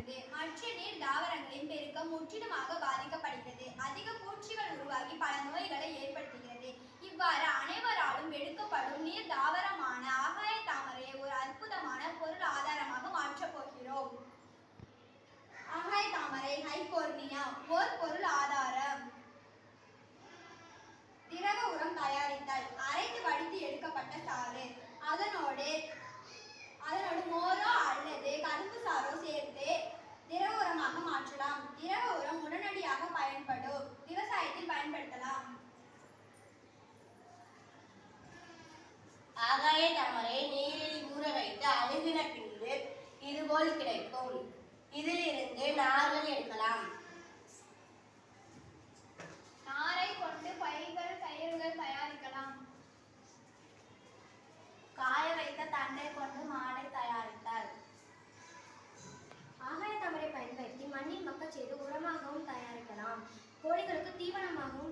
வருகிறது மற்ற நீர் தாவரங்களின் பெருக்கம் முற்றிலுமாக பாதிக்கப்படுகிறது. அதிக பூச்சிகள் உருவாகி பல நோய்களை ஏற்படுத்துகிறது. இவ்வாறு அனைவராலும் எடுக்கப்படும் நீர் தாவரமான ஆகாய தாமரையை ஒரு அற்புதமான பொருள் ஆதாரமாக மாற்றப் போகிறோம். ஆகாய தாமரை ஹைகோர்னியா ஓர் பொருள் ஆதாரம். திரவ உரம் தயாரித்தல். அரைத்து வடித்து எடுக்கப்பட்ட சாறு. அதனோடு முறையாக பயன்படும். விவசாயத்தில் பயன்படுத்தலாம். ஆகாய தாமரை நீரில் ஊற வைத்து அழுகின பின்பு இதுபோல் கிடைக்கும். இதிலிருந்து நார்கள் எடுக்கலாம். கோழிகளுக்கு தீவனமாகவும்